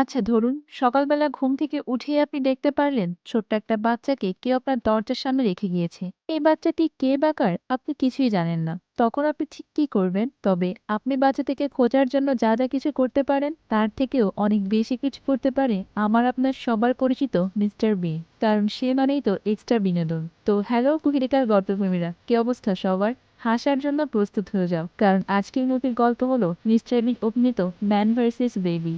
আচ্ছা ধরুন সকালবেলা ঘুম থেকে উঠেই আপনি দেখতে পারলেন ছোট্ট একটা বাচ্চাকে কেউ আপনার দরজার সামনে রেখে গিয়েছে। এই বাচ্চাটি কে বাকার আপনি কিছুই জানেন না। তখন আপনি ঠিক কি করবেন? তবে আপনি বাচ্চাটিকে খোঁজার জন্য যা যা কিছু করতে পারেন, তার থেকেও অনেক বেশি কিছু করতে পারে আমার আপনার সবার পরিচিত মিস্টার বি। কারণ সে মানেই তো এক্সট্রা বিনোদন। তো হ্যালো কুকিরিকার গল্পপ্রেমীরা, কি অবস্থা সবার? হাসার জন্য প্রস্তুত হয়ে যাও। কারণ আজকের মুভির গল্প হলো মিস্টার বি অভিনীত ম্যান ভার্সেস বেবি।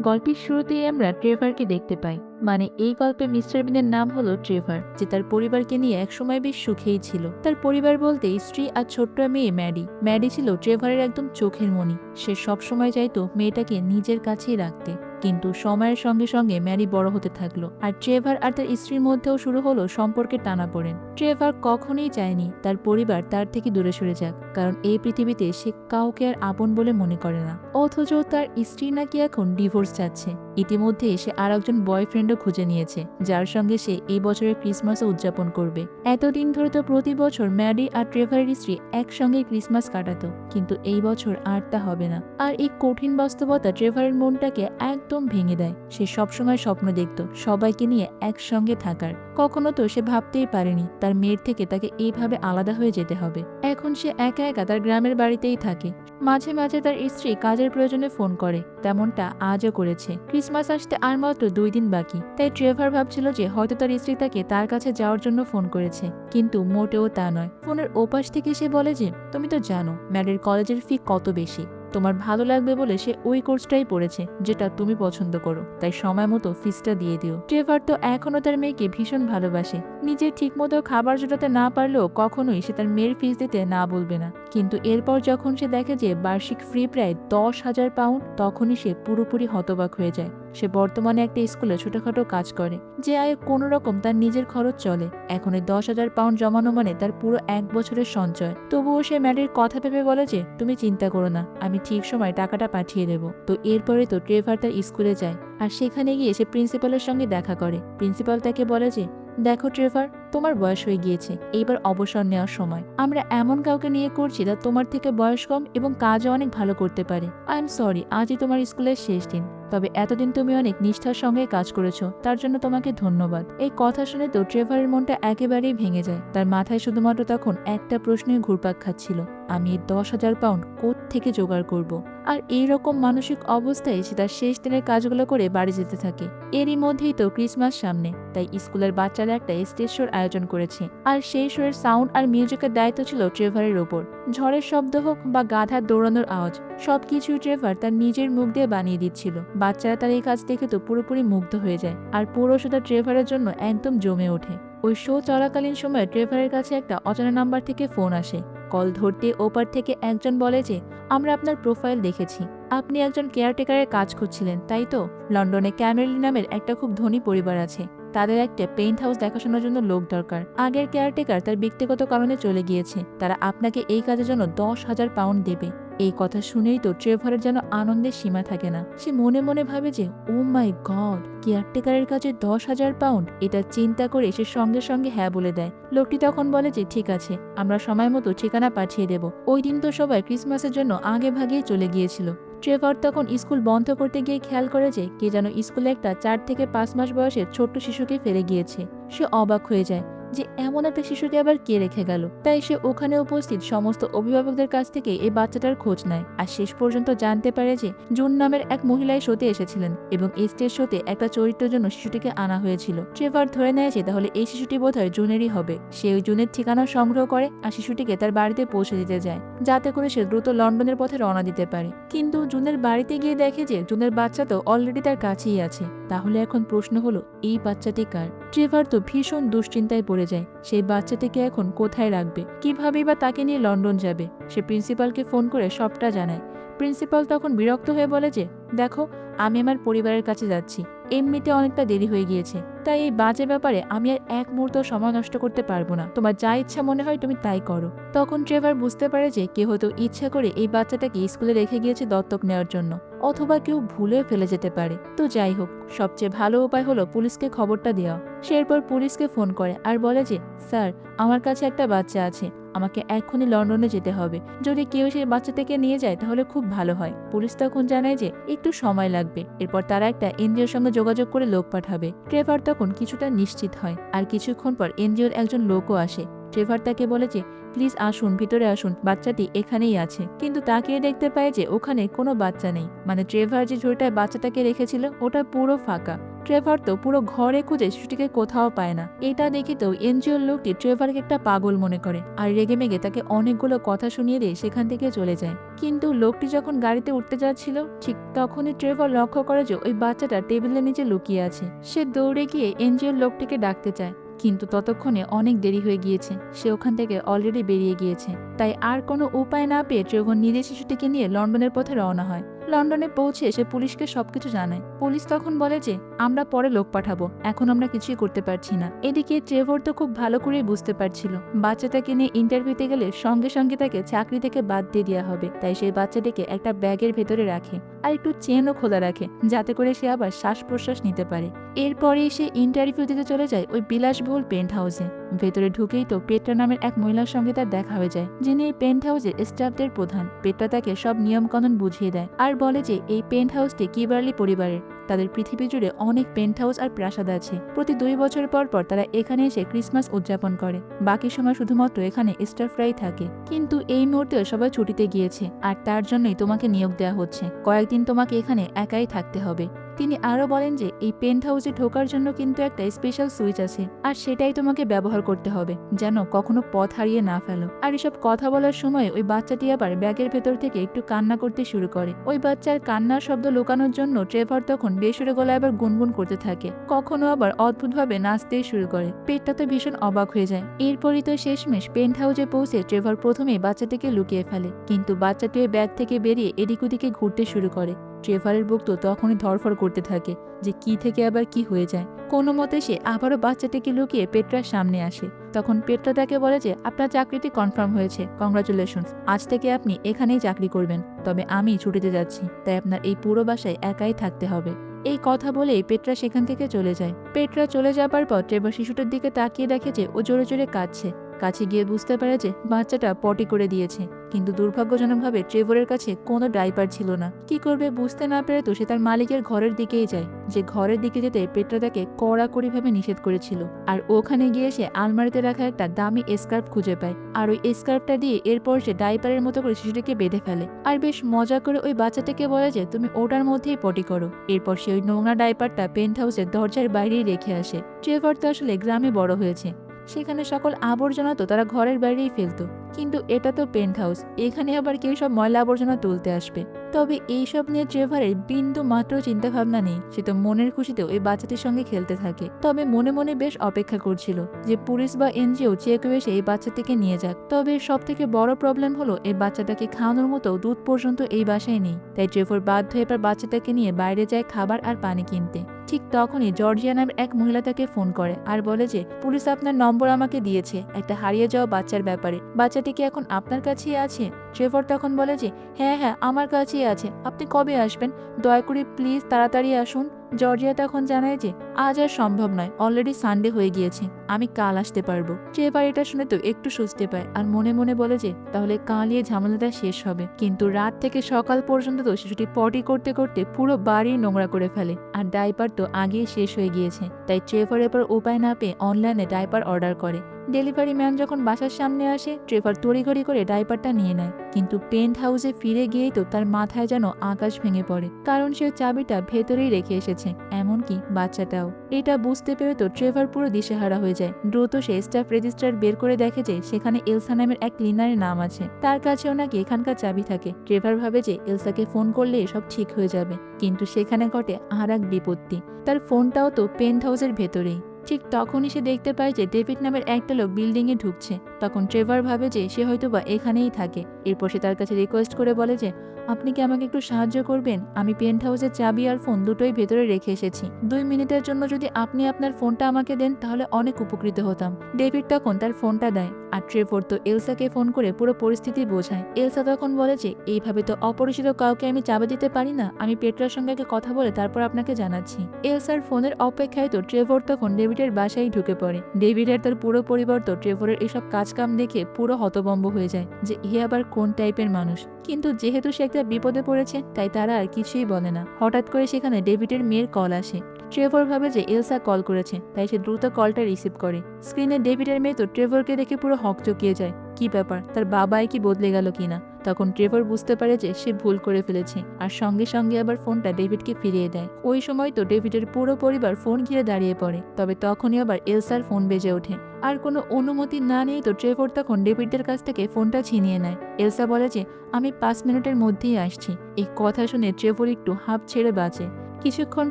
গল্পের শুরুতেই আমরা ট্রেভারকে দেখতে পাই। মানে এই গল্পে মিস্টার বিনের নাম হলো ট্রেভার, যে তার পরিবারকে নিয়ে একসময় বেশ সুখেই ছিল। তার পরিবার বলতে স্ত্রী আর ছোট্ট মেয়ে ম্যাডি। ম্যাডি ছিল ট্রেভারের একদম চোখের মনি সে সবসময় চাইতো মেয়েটাকে নিজের কাছেই রাখতে। কিন্তু সময়ের সঙ্গে সঙ্গে ম্যারি বড় হতে থাকল। আর ট্রেভার আর তার স্ত্রীর মধ্যেও শুরু হলো সম্পর্কের টানাপোড়েন। ট্রেভার কখনোই চায়নি তার পরিবার তার থেকে দূরে সরে যাক, কারণ এই পৃথিবীতে সে কাউকে আর আপন বলে মনে করে না। অথচ তার স্ত্রী নাকি এখন ডিভোর্স চাচ্ছে। ইতিমধ্যে সে আর একজন বয়ফ্রেন্ডও খুঁজে নিয়েছে, যার সঙ্গে সে এই বছরের ক্রিসমাসও উদযাপন করবে। এতদিন ধরে তো প্রতি বছর ম্যাডি আর ট্রেভারের স্ত্রী একসঙ্গে ক্রিসমাস কাটাতো, কিন্তু এই বছর আর তা হবে না। আর এই কঠিন বাস্তবতা ট্রেভারের মনটাকে একদম ভেঙে দেয়। সে সবসময় স্বপ্ন দেখত সবাইকে নিয়ে একসঙ্গে থাকার। কখনো তো সে ভাবতেই পারেনি তার মেয়ের থেকে তাকে এইভাবে আলাদা হয়ে যেতে হবে। এখন সে একা একা তার গ্রামের বাড়িতেই থাকে। মাঝে মাঝে তার স্ত্রী কাজের প্রয়োজনে ফোন করে, তেমনটা আজও করেছে। ক্রিসমাস আসতে আর মাত্র দুই দিন বাকি। তাই ট্রেভার ভাবছিল যে হয়তো তার স্ত্রী তাকে তার কাছে যাওয়ার জন্য ফোন করেছে। কিন্তু মোটেও তা নয়। ফোনের ওপাশ থেকে সে বলে যে, তুমি তো জানো ম্যাডের কলেজের ফি কত বেশি? তোমার ভালো লাগবে বলে সে ওই কোর্সটাই পড়েছে, যেটা তুমি পছন্দ করো। তাই সময় মতো ফিসটা দিয়ে দিও। ট্রেভার তো এখনও তার মেয়েকে ভীষণ ভালোবাসে। নিজের ঠিকমতো খাবার জোটাতে না পারলেও কখনোই সে তার মেয়ের ফিস দিতে না বলবে না। কিন্তু এরপর যখন সে দেখে যে বার্ষিক ফ্রি প্রায় দশ হাজার পাউন্ড তখনই সে পুরোপুরি হতবাক হয়ে যায়। সে বর্তমানে একটা স্কুলে ছোটখাটো কাজ করে। যে আয়ে কোনো রকম তার নিজের খরচ চলে। এখন এই দশ হাজার পাউন্ড জমানো মানে তার পুরো এক বছরের সঞ্চয়। তবুও সে ম্যাডির কথা ভেবে বলে যে, তুমি চিন্তা করো না, আমি ঠিক সময় টাকাটা পাঠিয়ে দেবো। তো এরপরে তো ট্রেভার তার স্কুলে যায়। আর সেখানে গিয়ে সে প্রিন্সিপালের সঙ্গে দেখা করে। প্রিন্সিপাল তাকে বলে যে, দেখো ট্রেভার, তোমার বয়স হয়ে গিয়েছে। এইবার অবসর নেওয়ার সময়। আমরা এমন কাউকে নিয়ে করছি যা তোমার থেকে বয়স কম এবং কাজও অনেক ভালো করতে পারে। আই এম সরি আজই তোমার স্কুলের শেষ দিন। তবে এতদিন তুমি অনেক নিষ্ঠার সঙ্গে কাজ করেছ, তার জন্য তোমাকে ধন্যবাদ। এই কথা শুনে তো ট্রেভারের মনটা একেবারেই ভেঙে যায়। তার মাথায় শুধুমাত্র তখন একটা প্রশ্নের ঘুরপাক খাচ্ছিল। আমি এই দশ হাজার পাউন্ড কোথ থেকে জোগাড় করব। আর এই রকম মানসিক অবস্থায় সে তার শেষ দিনের কাজগুলো করে বাড়ি যেতে থাকে। এরই মধ্যেই তো ক্রিসমাস সামনে, তাই স্কুলের বাচ্চারা একটা স্টেজ শোর আয়োজন করেছে। আর সেই শোয়ের সাউন্ড আর মিউজিকের দায়িত্ব ছিল ট্রেভারের ওপর। ঝড়ের শব্দ হোক বা গাধার দৌড়ানোর আওয়াজ সবকিছু ট্রেভার তার নিজের মুখ দিয়ে বানিয়ে দিচ্ছিল। বাচ্চারা তার এই কাজ দেখে তো পুরোপুরি মুগ্ধ হয়ে যায়। আর পুরো সেটা ট্রেভারের জন্য একদম জমে ওঠে। ওই শো চলাকালীন সময় ট্রেভারের কাছে একটা অজানা নাম্বার থেকে ফোন আসে। কল ধরতে ওপার থেকে একজন বলে যে, আমরা আপনার প্রোফাইল দেখেছি। আপনি একজন কেয়ারটেকারের কাজ খুঁজছিলেন, তাই তো? লন্ডনে ক্যামেরলি নামের একটা খুব ধনী পরিবার আছে। তাদের একটা পেইন্ট হাউস দেখাশোনার জন্য লোক দরকার। আগের কেয়ারটেকার তার ব্যক্তিগত কারণে চলে গিয়েছে। তারা আপনাকে এই কাজের জন্য দশ হাজার পাউন্ড দেবে। এই কথা শুনেই তো ট্রেভারের যেন আনন্দের সীমা থাকে না। সে মনে মনে ভাবে যে ও মাই গড কেয়ারটেকারের কাছে দশ হাজার পাউন্ড এটা চিন্তা করে সে সঙ্গে সঙ্গে হ্যাঁ বলে দেয়। লোকটি তখন বলে যে, ঠিক আছে, আমরা সময় মতো ঠিকানা পাঠিয়ে দেব। ওই দিন তো সবাই ক্রিসমাসের জন্য আগে ভাগেই চলে গিয়েছিল। ট্রেভার তখন স্কুল বন্ধ করতে গিয়ে খেয়াল করে যে কে যেন স্কুলে একটা চার থেকে পাঁচ মাস বয়সের ছোট্ট শিশুকে ফেলে গিয়েছে। সে অবাক হয়ে যায়। যে এমন একটা শিশুকে আবার কে রেখে গেল? তাই সে ওখানে উপস্থিত সমস্ত অভিভাবকদের কাছ থেকে এই বাচ্চাটার খোঁজ নেয় আর শেষ পর্যন্ত জানতে পারে যে জুন নামের এক মহিলাই শোতে এসেছিলেন এবং এই স্টেজ শোতে একটা চরিত্রের জন্য শিশুটিকে আনা হয়েছিল। ট্রেভার ধরে নেয় তাহলে এই শিশুটি বোধহয় জুনেরই হবে। সে ওই জুনের ঠিকানা সংগ্রহ করে আর শিশুটিকে তার বাড়িতে পৌঁছে দিতে যায়, যাতে করে সে দ্রুত লন্ডনের পথে রওনা দিতে পারে। কিন্তু জুনের বাড়িতে গিয়ে দেখে যে জুনের বাচ্চা তো অলরেডি তার কাছেই আছে। তাহলে এখন প্রশ্ন হলো, এই বাচ্চাটি কার? ট্রেভার তো ভীষণ দুশ্চিন্তায় পড়ে যায় সেই বাচ্চাটিকে এখন কোথায় রাখবে? কিভাবেই বা তাকে নিয়ে লন্ডন যাবে? সে প্রিন্সিপালকে ফোন করে সবটা জানায়। প্রিন্সিপাল তখন বিরক্ত হয়ে বলে যে, দেখো, আমি আমার পরিবারের কাছে যাচ্ছি। এমনিতে অনেকটা দেরি হয়ে গিয়েছে। তাই এই বাজে ব্যাপারে আমি আর এক মুহূর্ত সময় নষ্ট করতে পারব না। তোমার যা ইচ্ছা মনে হয় তুমি তাই করো। তখন ট্রেভার বুঝতে পারে যে, কেউ হয়তো ইচ্ছা করে এই বাচ্চাটাকে স্কুলে রেখে গিয়েছে দত্তক নেওয়ার জন্য। অথবা কেউ ভুলে ফেলে যেতে পারে। তো যাই হোক, সবচেয়ে ভালো উপায় হলো পুলিশকে খবরটা দেওয়া। সে এরপর পুলিশকে ফোন করে আর বলে যে, স্যার, আমার কাছে একটা বাচ্চা আছে। আমাকে এক্ষুনি লন্ডনে যেতে হবে। যদি কেউ সেই বাচ্চাটাকে নিয়ে যায়, তাহলে খুব ভালো হয়। পুলিশ তখন জানায় যে, একটু সময় লাগবে। এরপর তারা একটা এনজিওর সঙ্গে যোগাযোগ করে লোক পাঠাবে। ট্রেভার তখন কিছুটা নিশ্চিত হয়। আর কিছুক্ষণ পর এনজিওর একজন লোকও আসে। ট্রেভার তাকে বলে যে, প্লিজ আসুন, ভিতরে আসুন, বাচ্চাটি এখানেই আছে। কিন্তু তাকিয়ে দেখতে পায় যে, ওখানে কোনো বাচ্চা নেই। মানে ট্রেভার যে ঝুড়িটায় বাচ্চাটাকে রেখেছিল, ওটা পুরো ফাঁকা। ট্রেভার তো পুরো ঘরে খুঁজে শিশুটিকে কোথাও পায় না। এটা দেখে তো এনজিওর লোকটি ট্রেভারকে একটা পাগল মনে করে আর রেগে মেগে তাকে অনেকগুলো কথা শুনিয়ে দিয়ে সেখান থেকে চলে যায়। কিন্তু লোকটি যখন গাড়িতে উঠতে যাচ্ছিল, ঠিক তখনই ট্রেভার লক্ষ্য করে যে, ওই বাচ্চাটা টেবিলের নিচে লুকিয়ে আছে। সে দৌড়ে গিয়ে এনজিওর লোকটিকে ডাকতে চায়। কিন্তু ততক্ষণে অনেক দেরি হয়ে গিয়েছে। সে ওখান থেকে অলরেডি বেরিয়ে গিয়েছে। তাই আর কোনো উপায় না পেয়ে ট্রেভর নিজে শিশুটিকে নিয়ে লন্ডনের পথে রওনা হয়। লন্ডনে পৌঁছে সে পুলিশকে সবকিছু জানায়। পুলিশ তখন বলে যে, আমরা পরে লোক পাঠাবো। এখন আমরা কিছুই করতে পারছি না। এদিকে ট্রেভর তো খুব ভালো করেই বুঝতে পারছিল। বাচ্চাটাকে নিয়ে ইন্টারভিউতে গেলে সঙ্গে সঙ্গে তাকে চাকরি থেকে বাদ দিয়ে দেওয়া হবে। তাই সেই বাচ্চাটিকে একটা ব্যাগের ভেতরে রাখে। আর একটু চেনও খোলা রাখে, যাতে করে সে আবার শ্বাস প্রশ্বাস নিতে পারে। এরপরেই সে ইন্টারভিউ দিতে চলে যায় ওই বিলাসবহুল পেন্ট হাউসে ভেতরে ঢুকেই তো পেট্রা নামের এক মহিলার সঙ্গে তার দেখা হয়ে যায়, যিনি এই পেন্ট হাউসের স্টাফদের প্রধান। পেট্রা তাকে সব নিয়মকানুন বুঝিয়ে দেয় আর বলে যে, এই পেন্ট হাউসটি কিবার্লি পরিবারের। তাদের পৃথিবী জুড়ে অনেক পেন্ট হাউস আর প্রাসাদ আছে। প্রতি দুই বছর পর পর তারা এখানে এসে ক্রিসমাস উদযাপন করে। বাকি সময় শুধুমাত্র এখানে স্টার ফ্রাই থাকে। কিন্তু এই মুহূর্তেও সবাই ছুটিতে গিয়েছে। আর তার জন্যই তোমাকে নিয়োগ দেওয়া হচ্ছে। কয়েকদিন তোমাকে এখানে একাই থাকতে হবে। তিনি আরও বলেন যে, এই পেন্ট হাউসে ঢোকার জন্য কিন্তু একটা স্পেশাল সুইচ আছে, আর সেটাই তোমাকে ব্যবহার করতে হবে, যেন কখনো পথ হারিয়ে না ফেলো। আর এসব কথা বলার সময় ওই বাচ্চাটি আবার ব্যাগের ভেতর থেকে একটু কান্না করতে শুরু করে। ওই বাচ্চার কান্নার শব্দ লুকানোর জন্য ট্রেভার তখন বেসুরে গলায় আবার গুনগুন করতে থাকে, কখনো আবার অদ্ভুতভাবে নাচতে শুরু করে। পেটটা তো ভীষণ অবাক হয়ে যায়। এরপরই তো শেষমেশ পেন্ট হাউসে পৌঁছে ট্রেভার প্রথমে বাচ্চাটিকে লুকিয়ে ফেলে, কিন্তু বাচ্চাটি ওই ব্যাগ থেকে বেরিয়ে এদিক ওদিকে ঘুরতে শুরু করে। ট্রেভারের বুক তো তখনই ধরফর করতে থাকে যে কি থেকে আবার কি হয়ে যায়। কোনো মতে সে আবারও বাচ্চাটিকে লুকিয়ে পেট্রার সামনে আসে। তখন পেট্রা তাকে বলে যে, আপনার চাকরিটি কনফার্ম হয়েছে। কংগ্রাচুলেশনস। আজ থেকে আপনি এখানেই চাকরি করবেন। তবে আমি ছুটিতে যাচ্ছি। তাই আপনার এই পুরো বাসায় একাই থাকতে হবে। এই কথা বলেই পেট্রা সেখান থেকে চলে যায়। পেট্রা চলে যাবার পর ট্রেভার শিশুটার দিকে তাকিয়ে দেখে যে ও জোরে জোরে কাঁদছে। কাছে গিয়ে বুঝতে পারে যে বাচ্চাটা পটি করে দিয়েছে। কিন্তু দুর্ভাগ্যজনকভাবে ট্রেভরের কাছে কোনো ডাইপার ছিল না। কি করবে বুঝতে না পেরে তো সে তার মালিকের ঘরের দিকেই যায়। যে ঘরের দিকে যেতে পেট্রা তাকে কড়াকড়িভাবে নিষেধ করেছিল। আর ওখানে গিয়ে সে আলমারিতে রাখা একটা দামি স্কার্ফ খুঁজে পায়। আর ওই স্কার্ফটা দিয়ে এরপর সে ডাইপারের মতো করে শিশুটিকে বেঁধে ফেলে। আর বেশ মজা করে ওই বাচ্চাটাকে বলে যে, তুমি ওটার মধ্যেই পটি করো। এরপর সে ওই নোংরা ডাইপারটা পেন্ট হাউসের দরজার বাইরেই রেখে আসে। ট্রেভার তো আসলে গ্রামে বড় হয়েছে। সেখানে সকল আবর্জনা তো তারা ঘরের বাইরেই ফেলতো। কিন্তু এটা তো পেন্ট হাউস এখানে আবার কেউ সব ময়লা আবর্জনা তুলতে আসবে। তবে এইসব নিয়ে ট্রেভারের বিন্দু মাত্র চিন্তা ভাবনা নেই, সে তো মনের খুশিতেও এই বাচ্চাটির সঙ্গে খেলতে থাকে। তবে মনে মনে বেশ অপেক্ষা করছিল যে পুলিশ বা এনজিও কেউ এসে এই বাচ্চাটিকে নিয়ে যাক। তবে সব থেকে বড় প্রবলেম হলো এই বাচ্চাটাকে খাওয়ানোর মতো দুধ পর্যন্ত এই বাসায় নেই। তাই ট্রেভর বাধ্য এবার বাচ্চাটাকে নিয়ে বাইরে যায় খাবার আর পানি কিনতে। ঠিক তখনই জর্জিয়া নামের এক মহিলা তাকে ফোন করে আর বলে যে, পুলিশ আপনার নম্বর আমাকে দিয়েছে। একটা হারিয়ে যাওয়া বাচ্চার ব্যাপারে। বাচ্চাটি কি এখন আপনার কাছেই আছে? ট্রেভর তখন বলে যে হ্যাঁ হ্যাঁ আমার কাছেই আছে। আপনি কবে আসবেন? দয়া করে প্লিজ তাড়াতাড়ি আসুন। জর্জিয়া তখন জানায় যে, আজ আর সম্ভব নয়। অলরেডি সানডে হয়ে গিয়েছে। আমি কাল আসতে পারব। ট্রেভার এটা শুনে তো একটু স্বস্তি পায়। আর মনে মনে বলে যে, তাহলে এই ঝামেলাটা শেষ হবে। কিন্তু রাত থেকে সকাল পর্যন্ত তো শিশুটি পটি করতে করতে পুরো বাড়ি নোংরা করে ফেলে। আর ডাইপার তো আগেই শেষ হয়ে গিয়েছে। তাই ট্রেভার এবার উপায় না পেয়ে অনলাইনে ডাইপার অর্ডার করে। ডেলিভারি ম্যান যখন বাসার সামনে আসে ট্রেভার তড়িঘড়ি করে ডাইপারটা নিয়ে নেয়। কিন্তু পেন্ট হাউসে ফিরে গিয়েই তো তার মাথায় যেন আকাশ ভেঙে পড়ে। কারণ সে চাবিটা ভেতরেই রেখে এসেছে। এমনকি বাচ্চাটাও। এটা বুঝতে পেরে তো ট্রেভার পুরো দিশেহারা হয়ে যায়। দ্রুত সে স্টাফ রেজিস্টার বের করে দেখে যে সেখানে এলসা নামের এক ক্লিনারের নাম আছে। তার কাছেও নাকি এখানকার চাবি থাকে। ট্রেভার ভাবে যে এলসাকে ফোন করলে সব ঠিক হয়ে যাবে। কিন্তু সেখানে ঘটে আর এক বিপত্তি। তার ফোনটাও তো পেন্ট হাউসের ভেতরেই। ঠিক তখনই সে দেখতে পায় যে ডেভিড নামের একটা লোক বিল্ডিং এ ঢুকছে। তখন ট্রেভার ভাবে যে সে হয়তো বা এখানেই থাকে। এরপর সে তার কাছে রিকোয়েস্ট করে বলে যে আপনি কি আমাকে একটু সাহায্য করবেন? আমি পেন্ট হাউসের চাবি আর ফোন দুটোই ভেতরে রেখে এসেছি। দুই মিনিটের জন্য যদি আপনি আপনার ফোনটা আমাকে দেন, তাহলে অনেক উপকৃত হতাম। ডেভিড তখন তার ফোনটা দেয়? আর ট্রেভর তো এলসাকে ফোন করে পুরো পরিস্থিতি বোঝায়। এলসা তখন বলে যে, এইভাবে তো অপরিচিত কাউকে আমি চাবি দিতে পারি না। আমি পেট্রার সঙ্গে কথা বলে তারপর আপনাকে জানাচ্ছি। এলসার ফোনের অপেক্ষায় তো ট্রেভর তখন ডেভিডের বাসায় ঢুকে পড়ে। ডেভিড আর তার পুরো পরিবার তো ট্রেভরের এসব কাজকাম দেখে পুরো হতবম্ব হয়ে যায় যে হে আবার কোন টাইপের মানুষ? কিন্তু যেহেতু সে একটা বিপদে পড়েছে, তাই তারা আর কিছুই বলে না। হঠাৎ করে সেখানে ডেভিডের মেয়ের কল আসে। ট্রেভর ভাবে যে এলসা কল করেছে, তাই সে দ্রুত কলটা রিসিভ করে। স্ক্রিনে ডেভিডের মেয়ে তো ট্রেভরকে দেখে পুরো হকচকিয়ে যায়। কি ব্যাপার? তার বাবাই কি বদলে গেল কিনা? তখন ট্রেভর বুঝতে পারে যে সে ভুল করে ফেলেছে আর সঙ্গে সঙ্গে আবার ফোনটা ডেভিডকে ফিরিয়ে দেয়। ওই সময় তো ডেভিডের পুরো পরিবার ফোন ঘিরে দাঁড়িয়ে পড়ে, তবে তখনই আবার এলসার ফোন বেজে ওঠে। আর কোনো অনুমতি না নিয়ে তো ট্রেভর তখন ডেভিডদের কাছ থেকে ফোনটা ছিনিয়ে নেয়। এলসা বলে যে, আমি পাঁচ মিনিটের মধ্যেই আসছি। এই কথা শুনে ট্রেভর একটু হাঁপ ছেড়ে বাঁচে। কিছুক্ষণ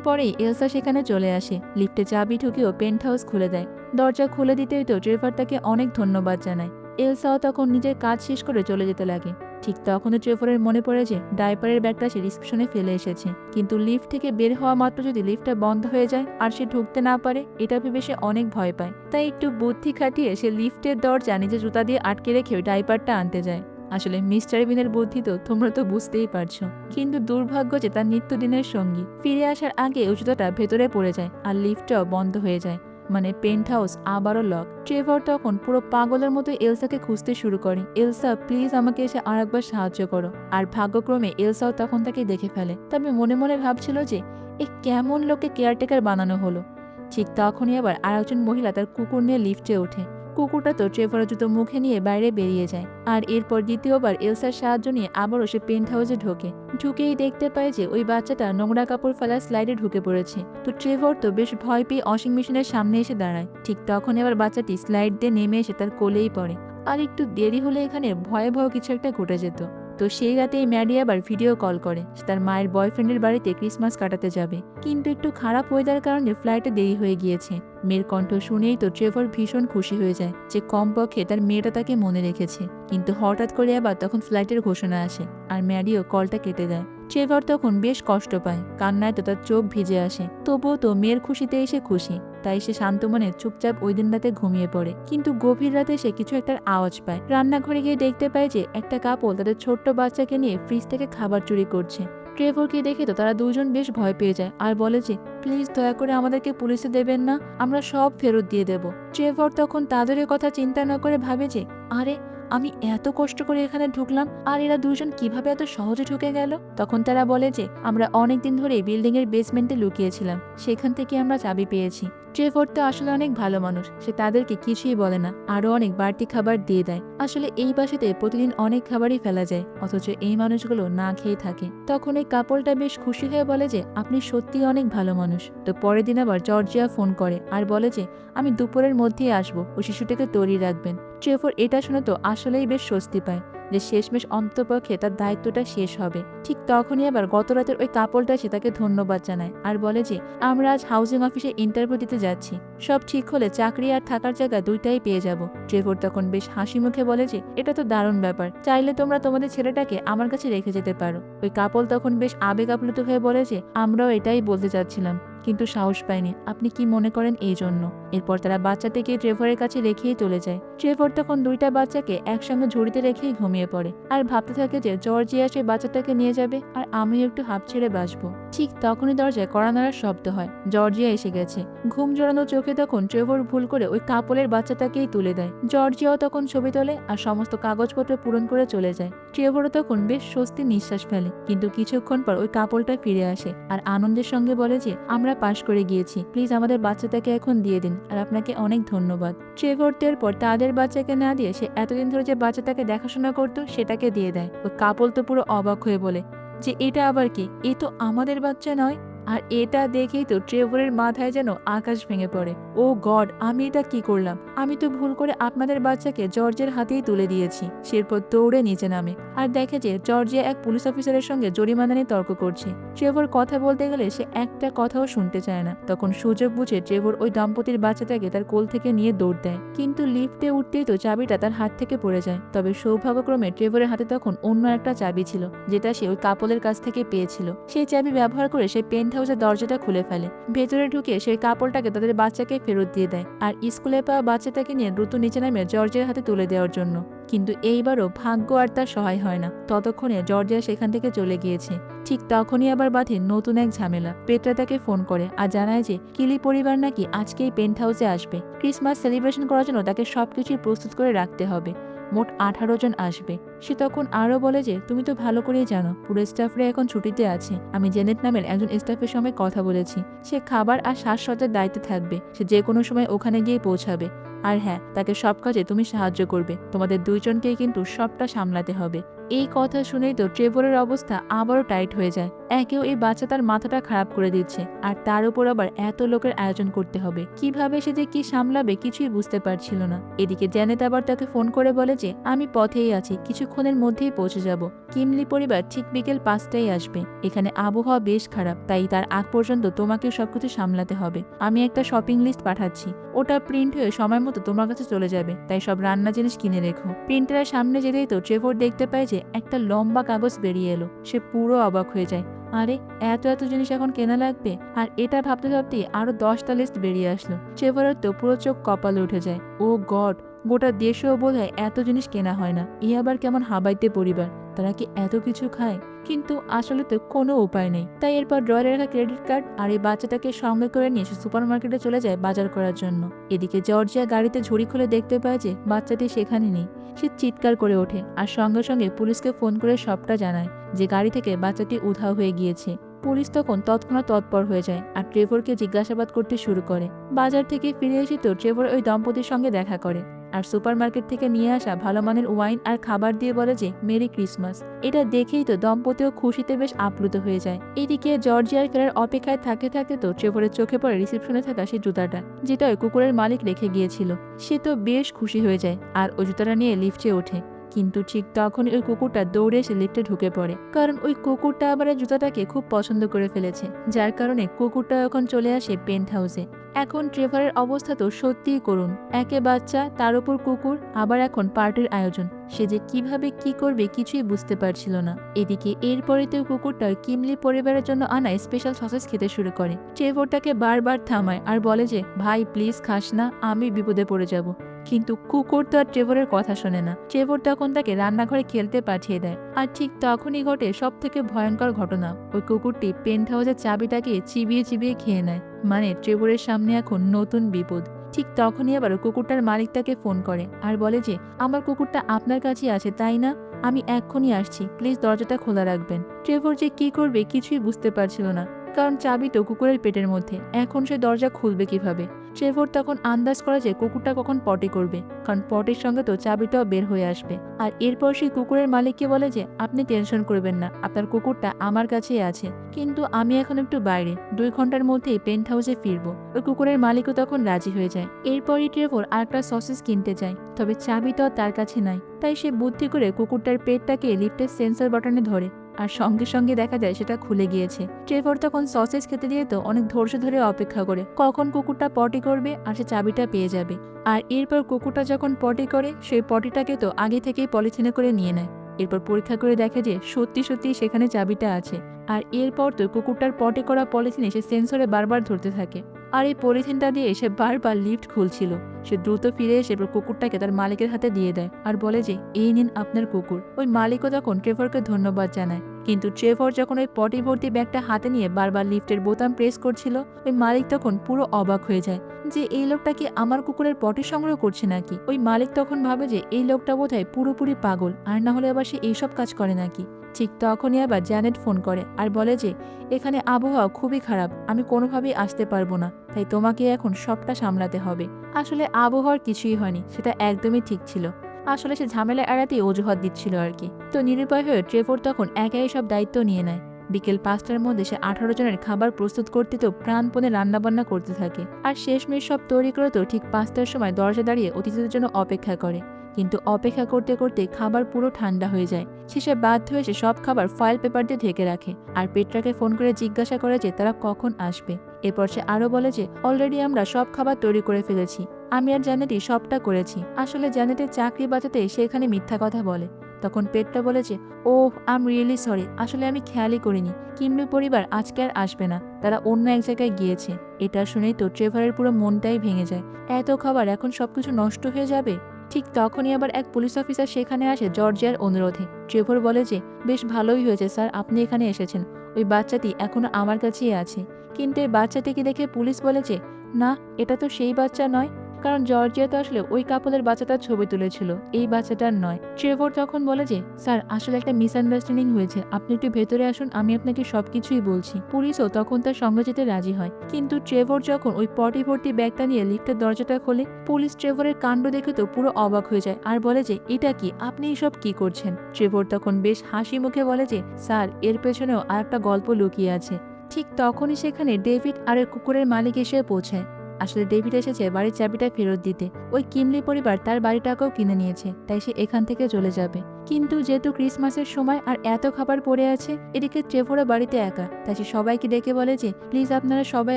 পরেই এলসা সেখানে চলে আসে। লিফটে চাবি ঢুকেও পেন্ট হাউস খুলে দেয়। দরজা খুলে দিতেই তো ট্রেভার তাকে অনেক ধন্যবাদ জানায়। এলসাও তখন নিজের কাজ শেষ করে চলে যেতে লাগে। ঠিক তখনই ট্রেভরের মনে পড়ে যে ডাইপারের ব্যাগটা সে রিসেপশনে ফেলে এসেছে। কিন্তু লিফট থেকে বের হওয়া মাত্র যদি লিফটটা বন্ধ হয়ে যায় আর সে ঢুকতে না পারে, এটা ভেবে সে অনেক ভয় পায়। তাই একটু বুদ্ধি খাটিয়ে সে লিফটের দরজা নিজে জুতা দিয়ে আটকে রেখে ওই ডাইপারটা আনতে যায়। আসলে মিস্টার বিনের বুদ্ধি তো তোমরা তো বুঝতেই পারছ। কিন্তু দুর্ভাগ্য যে তার নিত্যদিনের সঙ্গী ফিরে আসার আগে জুতোটা ভেতরে পড়ে যায় আর লিফটটাও বন্ধ হয়ে যায়। মানে পেন্ট হাউস আবারও লক ট্রেভর তখন পুরো পাগলের মতো এলসাকে খুঁজতে শুরু করে। এলসা প্লিজ আমাকে এসে আর একবার সাহায্য করো। আর ভাগ্যক্রমে এলসাও তখন তাকে দেখে ফেলে। তবে মনে মনে ভাবছিল যে, এ কেমন লোকে কেয়ারটেকার বানানো হলো। ঠিক তখনই আবার আরেকজন মহিলা তার কুকুর নিয়ে লিফটে ওঠে। কুকুরটা তো ট্রেভরের জুতো মুখে নিয়ে বাইরে বেরিয়ে যায়। আর এরপর দ্বিতীয়বার এলসার সাহায্য নিয়ে আবারও সে পেন্ট হাউসে ঢোকে। ঢুকেই দেখতে পায় যে ওই বাচ্চাটা নোংরা কাপড় ফেলা স্লাইডে ঢুকে পড়েছে। তো ট্রেভর তো বেশ ভয় পেয়ে ওয়াশিং মেশিনের সামনে এসে দাঁড়ায়। ঠিক তখন এবার বাচ্চাটি স্লাইড দিয়ে নেমে এসে তার কোলেই পড়ে। আর একটু দেরি হলে এখানে ভয়ে ভয় কিছু একটা ঘটে যেত। তো সেই রাতেই ম্যাডি আবার ভিডিও কল করে তার মায়ের বয়ফ্রেন্ডের বাড়িতে ক্রিসমাস কাটাতে যাবে। কিন্তু একটু খারাপ ওয়েদার কারণে ফ্লাইটে দেরি হয়ে গিয়েছে। মেয়ের কণ্ঠ শুনেই তো ট্রেভর ভীষণ খুশি হয়ে যায় যে কমপক্ষে তার মেয়েটা তাকে মনে রেখেছে। কিন্তু হঠাৎ করে আবার তখন ফ্লাইটের ঘোষণা আসে আর ম্যারিও কলটা কেটে দেয়। ট্রেভর তখন বেশ কষ্ট পায়, কান্নায় তো তার চোখ ভিজে আসে। তবুও তো মেয়ের খুশিতে এসে খুশি, তাই সে শান্ত মনে চুপচাপ ওই দিন রাতে ঘুমিয়ে পড়ে। কিন্তু গভীর রাতে সে কিছু একটা আওয়াজ পায়। রান্নাঘরে গিয়ে দেখতে পায় যে একটা কাপড় তাদের ছোট্ট বাচ্চাকে নিয়ে ফ্রিজ থেকে খাবার চুরি করছে। ট্রেভরকে দেখে তো তারা দুজন বেশ ভয় পেয়ে যায় আর বলে যে, প্লিজ দয়া করে আমাদেরকে পুলিশে দেবেন না, আমরা সব ফেরত দিয়ে দেব। ট্রেভর তখন তাদের কথা চিন্তা না করে ভাবে যে, আরে, আমি এত কষ্ট করে এখানে ঢুকলাম, আর এরা দুজন কীভাবে এত সহজে ঢুকে গেল? তখন তারা বলে যে, আমরা অনেকদিন ধরে বিল্ডিং এর বেসমেন্টে লুকিয়েছিলাম, সেখান থেকে আমরা চাবি পেয়েছি। ট্রেভর তো আসলে অনেক ভালো মানুষ, সে তাদেরকে কিছুই বলে না আরও অনেক বাড়তি খাবার দিয়ে দেয়। আসলে এই বাসাতে প্রতিদিন অনেক খাবারই ফেলা যায়, অথচ এই মানুষগুলো না খেয়ে থাকে। তখন এই কাপড়টা বেশ খুশি হয়ে বলে যে, আপনি সত্যি অনেক ভালো মানুষ। তো পরের দিন আবার জর্জিয়া ফোন করে আর বলে যে, আমি দুপুরের মধ্যেই আসব, ও শিশুটিকে তৈরি রাখবেন। ট্রেভর এটা শুনে তো আসলেই বেশ স্বস্তি পায় যে শেষমেশ অন্তপক্ষে তার দায়িত্বটা শেষ হবে। ঠিক তখনই আবার গত রাতের ওই কাপড়টা সে তাকে ধন্যবাদ জানায় আর বলে যে, আমরা আজ হাউজিং অফিসে ইন্টারভিউ দিতে যাচ্ছি। সব ঠিক হলে চাকরি আর থাকার জায়গা দুইটাই পেয়ে যাব। ট্রেভর তখন বেশ হাসি মুখে বলে যে, এটা তো দারুণ ব্যাপার। চাইলে তোমরা তোমাদের ছেলেটাকে আমার কাছে রেখে যেতে পারো। ওই কাপল তখন বেশ আবেগ আপ্লুত হয়ে বলে যে, আমরাও এটাই বলতে চাচ্ছিলাম। কিন্তু সাহস পায়নি। আপনি কি মনে করেন এই জন্য? এরপর তারা বাচ্চাটিকে ট্রেভরের কাছে রেখেই চলে যায়। ট্রেভর তখন দুইটা বাচ্চাকে একসঙ্গে ঝুড়িতে রেখেই ঘুমিয়ে পড়ে আর ভাবতে থাকে যে জর্জিয়া সে বাচ্চাটাকে নিয়ে যাবে আর আমিও একটু হাঁপ ছেড়ে বাঁচবো। ঠিক তখনই দরজায় কড়া শব্দ হয়। জর্জিয়া এসে গেছে। ঘুম জড়ানো চোখে তখন ট্রেভর ভুল করে ওই কাপলের বাচ্চাটাকেই তুলে দেয়। জর্জিয়াও তখন ছবি তোলে আর সমস্ত কাগজপত্র পূরণ করে চলে যায়। ট্রেভরও তখন বেশ স্বস্তি নিঃশ্বাস ফেলে। কিন্তু কিছুক্ষণ পর ওই কাপলটা ফিরে আসে আর আনন্দের সঙ্গে বলে যে, আমরা পাশ করে গিয়েছি। প্লিজ আমাদের বাচ্চাটাকে এখন দিয়ে দিন, আর আপনাকে অনেক ধন্যবাদ। ট্রেভরদের পর তাদের বাচ্চাকে না দিয়ে সে এতদিন ধরে যে বাচ্চাটাকে দেখাশোনা করতো, সেটাকে দিয়ে দেয়। ও কাপল তো পুরো অবাক হয়ে বলে, যে এটা আবার কি? এ তো আমাদের বাচ্চা নয়? আর এটা দেখেই তো ট্রেভরের মাথায় যেন আকাশ ভেঙে পড়ে। ও গড, আমি এটা কি করলাম? আমি তো ভুল করে আপনাদের বাচ্চাকে জর্জের হাতেই তুলে দিয়েছি। সেরপর দৌড়ে নিচে নামে। আর দেখে যে জর্জিয়া এক পুলিশ অফিসারের সঙ্গে জরিমানা নিয়ে তর্ক করছে। ট্রেভর কথা বলতে গেলে সে একটা কথাও শুনতে চায় না। তখন সুযোগ বুঝে ট্রেভর ওই দম্পতির বাচ্চাটাকে তার কোল থেকে নিয়ে দৌড় দেয়। কিন্তু লিফটে উঠতেই তো চাবিটা তার হাত থেকে পড়ে যায়। তবে সৌভাগ্যক্রমে ট্রেভরের হাতে তখন অন্য একটা চাবি ছিল, যেটা সে ওই কাপলের কাছ থেকে পেয়েছিল। সেই চাবি ব্যবহার করে সে পেন্ট হাউসের দরজাটা খুলে ফেলে। ভেতরে ঢুকে সেই কাপড়টাকে তাদের বাচ্চাকে ফেরত দিয়ে দেয় আর স্কুলে পাওয়া বাচ্চাটাকে নিয়ে দ্রুত নিচে নামে জর্জের হাতে তুলে দেওয়ার জন্য। কিন্তু এইবারও ভাগ্য আর তার সহায় হয় না। ততক্ষণে জর্জিয়া সেখান থেকে চলে গিয়েছে। ঠিক তখনই আবার বাঁধে নতুন এক ঝামেলা। পেট্রা তাকে ফোন করে আর জানায় যে কিলি পরিবার নাকি আজকেই পেন্ট হাউসে আসবে। ক্রিসমাস সেলিব্রেশন করার জন্য তাকে সবকিছুই প্রস্তুত করে রাখতে হবে। মোট আঠারো জন আসবে। সে তখন আরও বলে যে, তুমি তো ভালো করেই জানো, পুরো স্টাফরা এখন ছুটিতে আছে। আমি জেনেট নামের একজন স্টাফের সঙ্গে কথা বলেছি। সে খাবার আর শ্বাসসজ্জার দায়িত্বে থাকবে। সে যে কোনো সময় ওখানে গিয়ে পৌঁছাবে। আর হ্যাঁ তাকে সব কাজে তুমি সাহায্য করবে। তোমাদের দুইজনকেই কিন্তু সবটা সামলাতে হবে। এই কথা শুনেই তো ট্রেভরের অবস্থা আবারও টাইট হয়ে যায়। একেও এই বাচ্চা তার মাথাটা খারাপ করে দিচ্ছে, আর তার উপর আবার এত লোকের আয়োজন করতে হবে। কীভাবে সে যে কি সামলাবে কিছুই বুঝতে পারছিল না। এদিকে জ্যানেট আবার তাকে ফোন করে বলে যে, আমি পথেই আছি, কিছুক্ষণের মধ্যেই পৌঁছে যাব। কিমলি পরিবার ঠিক বিকেল পাঁচটায় আসবে। এখানে আবহাওয়া বেশ খারাপ, তাই তার আগ পর্যন্ত তোমাকে সবকিছু সামলাতে হবে। আমি একটা শপিং লিস্ট পাঠাচ্ছি। ওটা প্রিন্ট হয়ে সময় মতো তোমার কাছে চলে যাবে। তাই সব রান্না জিনিস কিনে রেখো। প্রিন্টারের সামনে যেতেই তো ট্রেভর দেখতে পায় যে, একটা লম্বা কাগজ বেরিয়ে এলো। সে পুরো অবাক হয়ে যায়। আরে, এত এত জিনিস এখন কেনা লাগবে? আর এটা ভাবতে ভাবতে আরও দশটা লিস্ট বেরিয়ে আসলো। ট্রেভরের তো পুরো চোখ কপালে উঠে যায়। Oh God! গোটা দেশেও বোধ হয় এত জিনিস কেনা হয় না। এ আবার কেমন হাবাইতে পরিবার? তারা কি এত কিছু খায়? কিন্তু আসলে তো কোনো উপায় নেই। তাই এরপর ড্রয়ারে রাখা ক্রেডিট কার্ড আর এই বাচ্চাটাকে সঙ্গে করে নিয়ে সে সুপার মার্কেটে চলে যায় বাজার করার জন্য। এদিকে জর্জিয়া গাড়িতে ঝুড়ি খুলে দেখতে পায় যে বাচ্চাটি সেখানে নেই। সে চিৎকার করে ওঠে আর সঙ্গে সঙ্গে পুলিশকে ফোন করে সবটা জানায় যে গাড়ি থেকে বাচ্চাটি উধাও হয়ে গিয়েছে। পুলিশ তখন তৎক্ষণাৎ তৎপর হয়ে যায় আর ট্রেভরকে জিজ্ঞাসাবাদ করতে শুরু করে। বাজার থেকে ফিরে এসে তো ট্রেভর ওই দম্পতির সঙ্গে দেখা করে। আর সুপারমার্কেট থেকে নিয়ে আসা ভালো মানের ওয়াইন আর খাবার দিয়ে বলে যে, মেরি ক্রিসমাস। এটা দেখেই তো দম্পতিও খুশিতে বেশ আপ্লুত হয়ে যায়। এদিকে জর্জিয়ার ফেরার অপেক্ষায় থাকতে থাকতে তো ট্রেভরের চোখে পড়ে রিসেপশনে থাকা সেই জুতাটা, যেটা ওই কুকুরের মালিক রেখে গিয়েছিল। সে তো বেশ খুশি হয়ে যায় আর ওই জুতাটা নিয়ে লিফটে ওঠে। কিন্তু ঠিক তখন ওই কুকুরটা দৌড়ে এসে লিফটে ঢুকে পড়ে। কারণ ওই কুকুরটা আবার জুতাটাকে খুব পছন্দ করে ফেলেছে। যার কারণে কুকুরটা এখন চলে আসে পেন্ট হাউসে। এখন ট্রেভারের অবস্থা তো সত্যিই করুন একে বাচ্চা, তার উপর কুকুর, আবার এখন পার্টির আয়োজন। সে যে কীভাবে কি করবে কিছুই বুঝতে পারছিল না। এদিকে এরপরেতেও কুকুরটা ওই কিমলি পরিবারের জন্য আনায় স্পেশাল সসেস খেতে শুরু করে। ট্রেভর তাকে বারবার থামায় আর বলে যে, ভাই প্লিজ খাস না, আমি বিপদে পড়ে যাব। কিন্তু কুকুর তো আর ট্রেভরের কথা শোনে না। ট্রেভর তখন তাকে রান্নাঘরে খেলতে পাঠিয়ে দেয়। আর ঠিক তখনই ঘটে সব থেকে ভয়ঙ্কর ঘটনা। ওই কুকুরটি পেন্ট হাউসের চাবিটাকে চিবিয়ে চিবিয়ে খেয়ে নেয়। মানে ট্রেভরের সামনে এখন নতুন বিপদ। ঠিক তখনই আবার কুকুরটার মালিক তাকে ফোন করে আর বলে যে, আমার কুকুরটা আপনার কাছেই আছে, তাই না? আমি এক্ষুনি আসছি। প্লিজ দরজাটা খোলা রাখবেন। ট্রেভর যে কি করবে কিছুই বুঝতে পারছিল না। কারণ চাবি তো কুকুরের পেটের মধ্যে। এখন সে দরজা খুলবে কীভাবে? ট্রেভর তখন আন্দাজ করে যে কুকুরটা কখন পটি করবে, কারণ পটির সঙ্গে তো চাবিটাও বের হয়ে আসবে। আর এরপর সেই কুকুরের মালিককে বলে যে, আপনি টেনশন করবেন না, আপনার কুকুরটা আমার কাছেই আছে, কিন্তু আমি এখন একটু বাইরে, দুই ঘণ্টার মধ্যেই পেন্ট হাউসে ফিরবো। ওই কুকুরের মালিকও তখন রাজি হয়ে যায়। এরপরই ট্রেভর আরেকটা সসেস কিনতে যায়, তবে চাবি তো তার কাছে নাই, তাই সে বুদ্ধি করে কুকুরটার পেটটাকে লিফটের সেন্সর বাটনে ধরে আর সঙ্গে সঙ্গে দেখা যায় সেটা খুলে গিয়েছে। ট্রেভর তখন সসেজ খেতে দিয়ে তো অনেক ধৈর্য ধরে অপেক্ষা করে, কখন কুকুরটা পটি করবে আর সে চাবিটা পেয়ে যাবে। আর এরপর কুকুরটা যখন পটি করে, সেই পটিটাকে তো আগে থেকেই পলিথিনে করে নিয়ে নেয়। এরপর পরীক্ষা করে দেখে যে সত্যি সত্যি সেখানে চাবিটা আছে। আর এরপর তো কুকুরটার পটে করা পলিথিনে সে সেন্সরে বারবার ধরতে থাকে। আর এই পলিথিনটা দিয়ে সে বারবার লিফট খুলছিল। সে দ্রুত ফিরে এসে এবার কুকুরটাকে তার মালিকের হাতে দিয়ে দেয় আর বলে যে, এই নিন আপনার কুকুর। ওই মালিকও তখন ট্রেভরকে ধন্যবাদ জানায়। কিন্তু ট্রেভর যখন ওই পটি ভর্তি ব্যাগটা হাতে নিয়ে বারবার লিফটের বোতাম প্রেস করছিল, ওই মালিক তখন পুরো অবাক হয়ে যায় যে, এই লোকটা কি আমার কুকুরের পটি সংগ্রহ করছে নাকি? ওই মালিক তখন ভাবে যে, এই লোকটা বোধহয় পুরোপুরি পাগল, আর না হলে আবার সে এইসব কাজ করে নাকি? ঠিক তখনই আবার জ্যানেট ফোন করে আর বলে যে, এখানে আবহাওয়া খুবই খারাপ, আমি কোনোভাবেই আসতে পারব না, তাই তোমাকে এখন সবটা সামলাতে হবে। আসলে আবহাওয়ার কিছুই হয়নি, সেটা একদমই ঠিক ছিল। আসলে সে ঝামেলা এড়াতেই অজুহাত দিচ্ছিল আর কি। তো নিরুপায় হয়ে ট্রেভর তখন একাই সব দায়িত্ব নিয়ে নেয়। বিকেল পাঁচটার মধ্যে সে আঠারো জনের খাবার প্রস্তুত করতে তো প্রাণপণে রান্নাবান্না করতে থাকে। আর শেষমেশ সব তৈরি করে তো ঠিক পাঁচটার সময় দরজা দাঁড়িয়ে অতিথিদের জন্য অপেক্ষা করে। কিন্তু অপেক্ষা করতে করতে খাবার পুরো ঠান্ডা হয়ে যায়। শেষে বাধ্য হয়ে সে সব খাবার ফয়েল পেপার দিয়ে ঢেকে রাখে আর পেট্রাকে ফোন করে জিজ্ঞাসা করে যে তারা কখন আসবে। এরপর সে আরও বলে যে অলরেডি আমরা সব খাবার তৈরি করে ফেলেছি। আমি আর জানেটি সবটা করেছি। আসলে জানেটের চাকরি বাঁচাতে সে এখানে মিথ্যা কথা বলে। তখন পেটটা বলেছে ওহ আম রিয়েলি সরি আসলে আমি খেয়ালই করিনি। কিমলু পরিবার আজকে আর আসবে না। তারা অন্য এক জায়গায় গিয়েছে। এটা শুনেই তো ট্রেভারের পুরো মনটাই ভেঙে যায়। এত খাবার এখন সবকিছু নষ্ট হয়ে যাবে? ঠিক তখনই আবার এক পুলিশ অফিসার সেখানে আসে জর্জিয়ার অনুরোধে। ট্রেভর বলে যে, বেশ ভালোই হয়েছে স্যার, আপনি এখানে এসেছেন। ওই বাচ্চাটি এখনও আমার কাছেই আছে। কিন্তু এই বাচ্চাটিকে দেখে পুলিশ বলেছে না, এটা তো সেই বাচ্চা নয়। কারণ জর্জিয়া তো আসলে ওই কাপলের বাচ্চাটার ছবি তুলেছিল, এই বাচ্চাটার নয়। ট্রেভর তখন বলে যে, স্যার, আসলে একটা মিস মিসআন্ডারস্ট্যান্ডিং হয়েছে। আপনি একটু ভেতরে আসুন, আমি আপনাকে সবকিছুই বলছি। পুলিশও তখন তার সঙ্গে যেতে রাজি হয়। কিন্তু ট্রেভর যখন ওই পটি ভর্তি ব্যাগটা নিয়ে লিফটের দরজাটা খোলে, পুলিশ ট্রেভরের কাণ্ড দেখে তো পুরো অবাক হয়ে যায় আর বলে যে, এটা কি? আপনি এসব কি করছেন? ট্রেভর তখন বেশ হাসি মুখে বলে যে, স্যার, এর পেছনেও আর একটা গল্প লুকিয়ে আছে। ঠিক তখনই সেখানে ডেভিড আর কুকুরের মালিক এসে পৌঁছায়। আসলে ডেভিড এসেছে বাড়ির চাবিটা ফেরত দিতে। ওই কিমলি পরিবার তার বাড়িটাকেও কিনে নিয়েছে, তাই সে এখান থেকে চলে যাবে। কিন্তু যেহেতু ক্রিসমাসের সময় আর এত খাবার পড়ে আছে, এদিকে ট্রেভরও বাড়িতে একা। তাই সে সবাইকে ডেকে বলে যে, প্লিজ আপনারা সবাই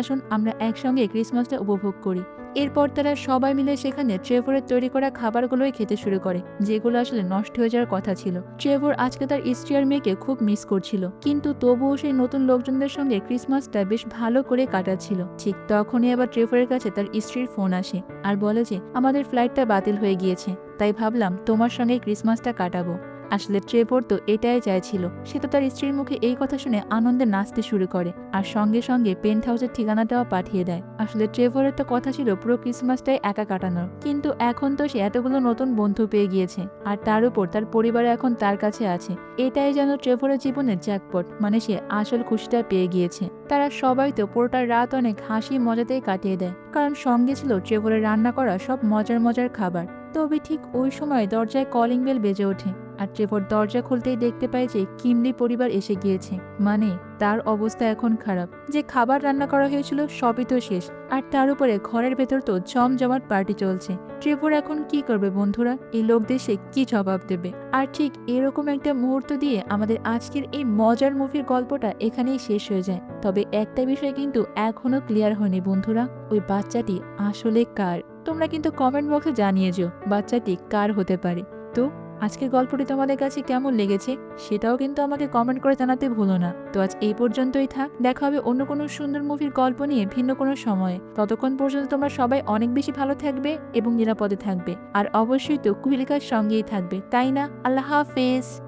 আসুন, আমরা একসঙ্গে ক্রিসমাসটা উপভোগ করি। এরপর তারা সবাই মিলে সেখানে ট্রেভরের তৈরি করা খাবারগুলোই খেতে শুরু করে, যেগুলো আসলে নষ্ট হয়ে যাওয়ার কথা ছিল। ট্রেভর আজকে তার স্ত্রী আর মেয়েকে খুব মিস করছিল, কিন্তু তবুও সেই নতুন লোকজনদের সঙ্গে ক্রিসমাসটা বেশ ভালো করে কাটাচ্ছিল। ঠিক তখনই আবার ট্রেভরের কাছে তার স্ত্রীর ফোন আসে আর বলে যে, আমাদের ফ্লাইটটা বাতিল হয়ে গিয়েছে, তাই ভাবলাম তোমার সঙ্গে ক্রিসমাসটা কাটাবো। আসলে ট্রেভর তো এটাই চাইছিল, সে তো তার স্ত্রীর মুখে এই কথা শুনে আনন্দে নাচতে শুরু করে আর সঙ্গে সঙ্গে পেন্ট হাউসের ঠিকানাটাও পাঠিয়ে দেয়। আসলে ট্রেভরের তো কথা ছিল পুরো ক্রিসমাসটাই একা কাটানোর, কিন্তু এখন তো সে এতগুলো নতুন বন্ধু পেয়ে গিয়েছে আর তার উপর তার পরিবার এখন তার কাছে আছে। এটাই যেন ট্রেভরের জীবনের জ্যাকপট মানে সে আসল খুশিটা পেয়ে গিয়েছে। তারা সবাই তো পুরোটা রাত অনেক হাসি মজাতেই কাটিয়ে দেয়, কারণ সঙ্গে ছিল ট্রেভরের রান্না করা সব মজার মজার খাবার। তবে ঠিক ওই সময় দরজায় কলিং বেল বেজে ওঠে। আর ট্রেভর দরজা খুলতেই দেখতে পায় যে কিমলি পরিবার এসে গিয়েছে। মানে তার অবস্থা এখন খারাপ। যে খাবার রান্না করা হয়েছিল সবই তো শেষ, আর তার উপরে ঘরের ভেতর তো জমজমাট পার্টি চলছে। ট্রেভর এখন কি করবে বন্ধুরা? এই লোকদের সে কি জবাব দেবে? আর ঠিক এরকম একটা মুহূর্ত দিয়ে আমাদের আজকের এই মজার মুভির গল্পটা এখানেই শেষ হয়ে যায়। তবে একটা বিষয় কিন্তু এখনও ক্লিয়ার হয়নি বন্ধুরা, ওই বাচ্চাটি আসলে কার? তোমরা কিন্তু কমেন্ট বক্সে জানিয়ে যেও, বাচ্চাটি কার হতে পারে। তো আজকের গল্পটি তোমাদের কাছে কেমন লেগেছে সেটাও কিন্তু আমাকে কমেন্ট করে জানাতে ভুলো না। তো আজ এই পর্যন্তই থাক, দেখা হবে অন্য কোনো সুন্দর মুভির গল্প নিয়ে ভিন্ন কোনো সময়ে। ততক্ষণ পর্যন্ত তোমরা সবাই অনেক বেশি ভালো থাকবে এবং নিরাপদে থাকবে। আর অবশ্যই তো কুহিলিকার সঙ্গেই থাকবে, তাই না? আল্লাহ হাফেজ।